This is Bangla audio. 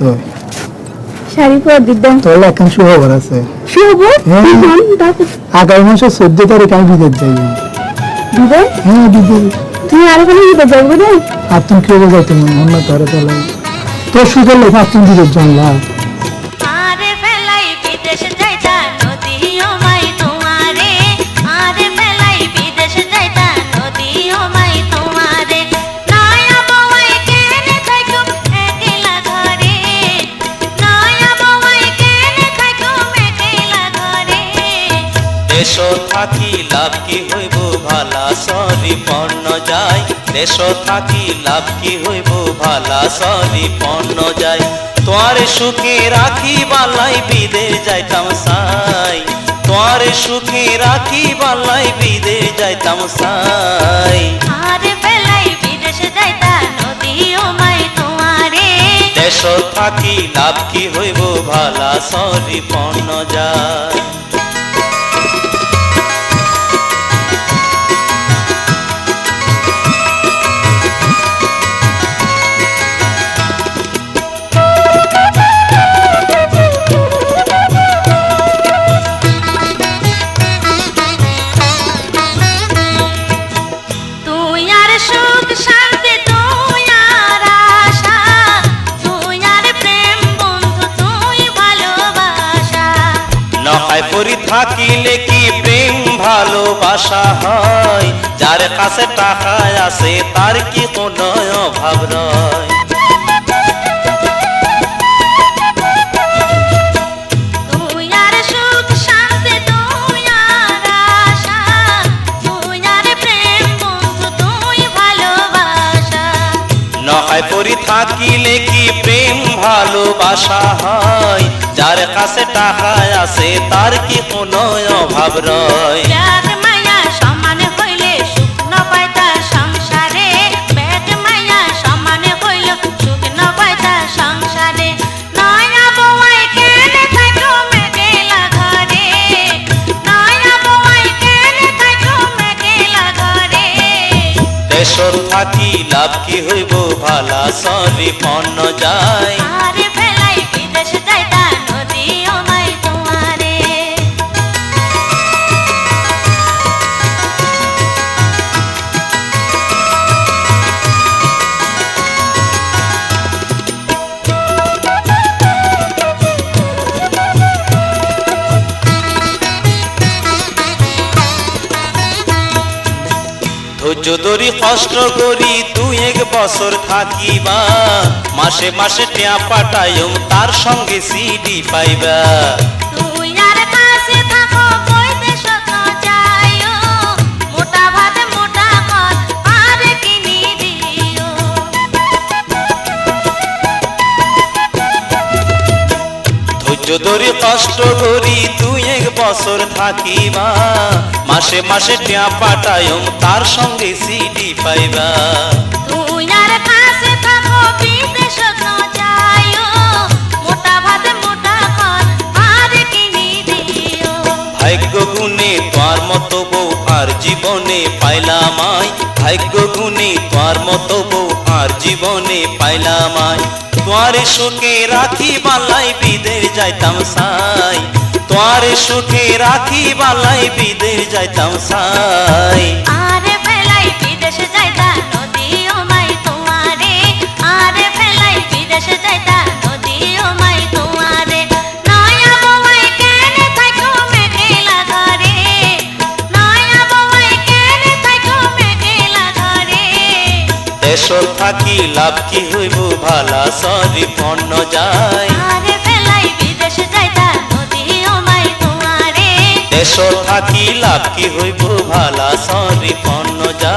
তো? শাড়ি পর দিদাম এখন আছে। শুভ। আগামী মাসে চোদ্দ তারিখ আমি বিদেশ যাই বিদেশ হ্যাঁ বিদেশ তুই আর কোনো বিদেশ যাব রে আর তুমি কেউ যাইতে মন না তোলে। তোর সুখের লেখা তুমি বিদেশ জানলা। দেশ থাকি লাভ কি হইব ভালা? সরি পণ্য যায় দেশ থাকি লাভ কি হইব ভালা? সরি পণ্য যায় তোমার সুখে রাখি বালাই বিদে যাইতাম সাই। তোমার সুখে রাখি বালাই বিদে যাইতাম সাই। আরে বেলাই বিদেশ যাইতা নদী ও মাই তোমারে। দেশ থাকি লাভ কি হইব ভালা? সরি পণ্য যায় নহায় পরি থাকিলে কি প্রেম ভালোবাসা হয়? যার কাছে টাকা আছে, তার কি কোনো অভাব রয়? নহায় পরি থাকিলে কি প্রেম ভালোবাসা হয়? যার কাছে টাকা আছে, তার কি কোনো অভাব রয়? দেশ থাকি লাভ কি হইব ভালা সরি পণ্য যায় ধৈর্য কষ্ট করি দুই এক বছর থাকিবা। মাসে মাসে টিয়া পাঠায়ম তার সঙ্গে সিডি পাইবা। ধৈর্য ধরি কষ্ট করি এক বছর থাকিবা মাসে মাসে টিয়া পাঠায়ম তার সঙ্গে সিডি পাইবা। ভাগ্য গুণে তোমার মতো বউ আর জীবনে পাইলাম ভাগ্য গুণে তোমার মতো বউ আর জীবনে পাইলাম আই তোমার সুখে রাখি বালাই বিদের যাইতাম সাই। তোমার সুখে রাখি বালাই বিদের যাইতাম সাই। আরে বেলাই বিদেশ যাইতা নদী ও মাই তোমারে। আরে বেলাই বিদেশ যাইতা নদী ও মাই তোমারে। নয়া বউই কেনে থাকো মেকেলা ঘরে? নয়া বউই কেনে থাকো মেকেলা ঘরে? দেশ থাকি লাভ কি হইব ভালা সরি পণ্য যায় দেশ থাকি লাভ কি হইব ভালা সরি পণ্য যায়